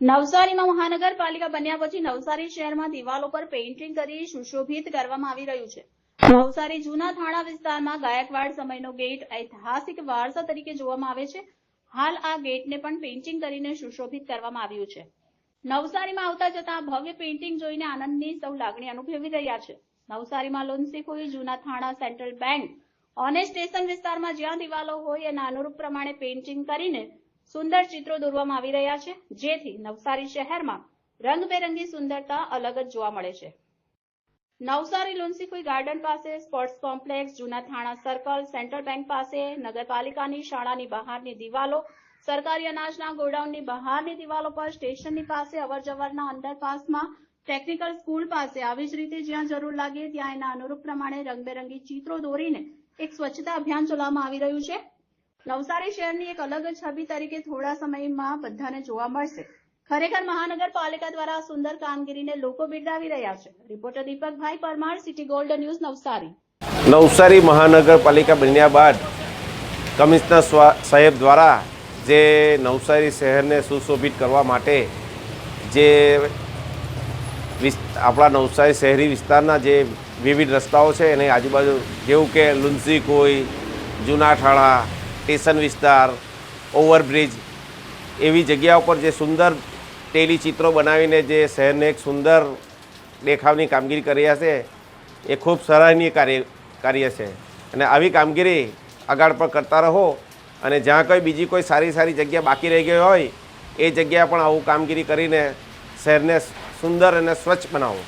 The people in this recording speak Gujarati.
નવસારીમાં મહાનગરપાલિકા બન્યા પછી નવસારી શહેરમાં દિવાલો પર પેઇન્ટિંગ કરી સુશોભિત કરવામાં આવી રહ્યું છે. નવસારી જૂના થાણા વિસ્તારમાં ગાયકવાડ સમયનો ગેટ ઐતિહાસિક વારસા તરીકે જોવામાં આવે છે. હાલ આ ગેટને પણ પેઇન્ટિંગ કરીને સુશોભિત કરવામાં આવ્યું છે. નવસારીમાં આવતા જતા ભવ્ય પેઇન્ટિંગ જોઈને આનંદની સૌ લાગણી અનુભવી રહ્યા છે. નવસારીમાં લોનસીખોઈ જૂના થાણા સેન્ટ્રલ બેંક અને સ્ટેશન વિસ્તારમાં જ્યાં દિવાલો હોય એના અનુરૂપ પ્રમાણે પેઇન્ટિંગ કરીને સુંદર ચિત્રો દોરવામાં આવી રહ્યા છે, જેથી નવસારી શહેરમાં રંગબેરંગી સુંદરતા અલગ જ જોવા મળે છે. નવસારી લુન્સીકુઈ ગાર્ડન પાસે સ્પોર્ટ્સ કોમ્પ્લેક્સ, જૂના થાણા સર્કલ, સેન્ટ્રલ બેંક પાસે નગરપાલિકાની શાળાની બહારની દિવાલો, સરકારી અનાજના ગોડાઉનની બહારની દિવાલો પર સ્ટેશનની પાસે અવરજવરના અંડરપાસમાં ટેકનિકલ સ્કૂલ પાસે આવી જ રીતે જ્યાં જરૂર લાગે ત્યાં એના અનુરૂપ પ્રમાણે રંગબેરંગી ચિત્રો દોરીને એક સ્વચ્છતા અભિયાન ચલાવવામાં આવી રહ્યું છે. નવસારી શહેરની એક અલગ છબી તરીકે થોડા સમયમાં બધાને જોવા મળશે. ખરેખર મહાનગરપાલિકા દ્વારા સુંદર કામગીરીને લોકો બિરદાવી રહ્યા છે. Reporter Deepakbhai Parmar, city gold news Navsari. Navsari મહાનગરપાલિકા બન્યા બાદ કમિશનર સાહેબ દ્વારા જે નવસારી શહેરને સુશોભિત કરવા માટે જે આપણા નવસારી શહેરી વિસ્તારના જે વિવિધ રસ્તાઓ છે, એની આજુબાજુ જેવું કે લુન્સી કોઈ, જૂના ઠાણા સ્ટેશન વિસ્તાર, ઓવરબ્રિજ, એવી જગ્યા ઉપર જે સુંદર ટેલી ચિત્રો બનાવીને જે શહેરને એક સુંદર દેખાવની કામગીરી કરી છે, એ ખૂબ સરાહનીય કાર્ય કાર્ય છે. અને આવી કામગીરી આગળ પણ કરતા રહો અને જ્યાં કોઈ બીજી કોઈ સારી સારી જગ્યા બાકી રહી ગઈ હોય, એ જગ્યા પણ આવું કામગીરી કરીને શહેરને સુંદર અને સ્વચ્છ બનાવો.